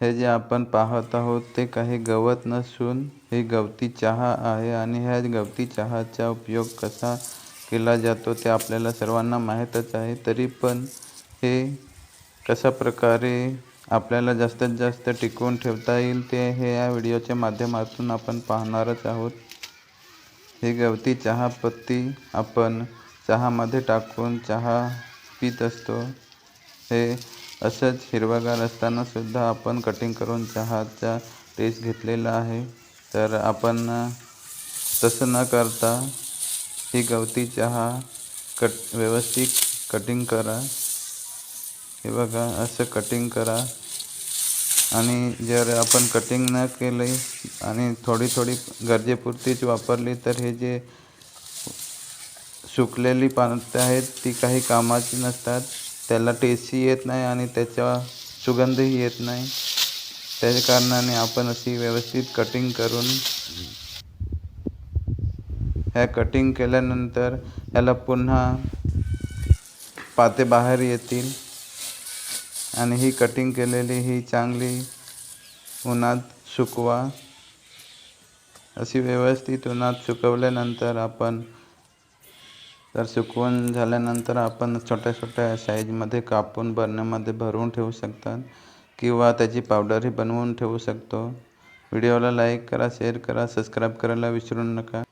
हे जे आपण पाहत आहोत ते काही गवत नसून हे गवती चहा आहे आणि ह्या गवती चहाचा उपयोग कसा केला जातो ते आपल्याला सर्वांना माहीतच आहे. तरी पण हे कशा प्रकारे आपल्याला जास्तीत जास्त टिकवून ठेवता येईल ते हे या व्हिडिओच्या माध्यमातून आपण पाहणारच आहोत. ही गवती चहापत्ती आपण चहामध्ये टाकून चहा पीत असतो. हे असंच हिरवागार असताना सुद्धा आपण कटिंग करून चहाचा टेस्ट घेतलेला आहे. तर आपण तसं न करता ही गवती चहा कट व्यवस्थित कटिंग करा. हे बघा असं कटिंग करा. आणि जर आपण कटिंग न केले आणि थोडी थोडी गरजेपुरतीच वापरली तर हे जे सुकलेली पानं आहेत ती काही कामाची नसतात. त्याला टेस्टही येत नाही आणि त्याचा सुगंधही येत नाही. त्याच्या कारणाने आपण अशी व्यवस्थित कटिंग करून ह्या कटिंग केल्यानंतर ह्याला पुन्हा पाते बाहेर येतील. आणि ही कटिंग केलेली ही चांगली उन्हात सुकवा. अशी व्यवस्थित उन्हात सुकवल्यानंतर आपण तर सुकवून झाल्यानंतर आपण छोट्या छोट्या साईजमध्ये कापून बरण्यामध्ये भरून ठेवू शकतात किंवा त्याची पावडरही बनवून ठेवू शकतो. व्हिडिओला लाईक करा शेअर करा सबस्क्राईब करायला विसरू नका.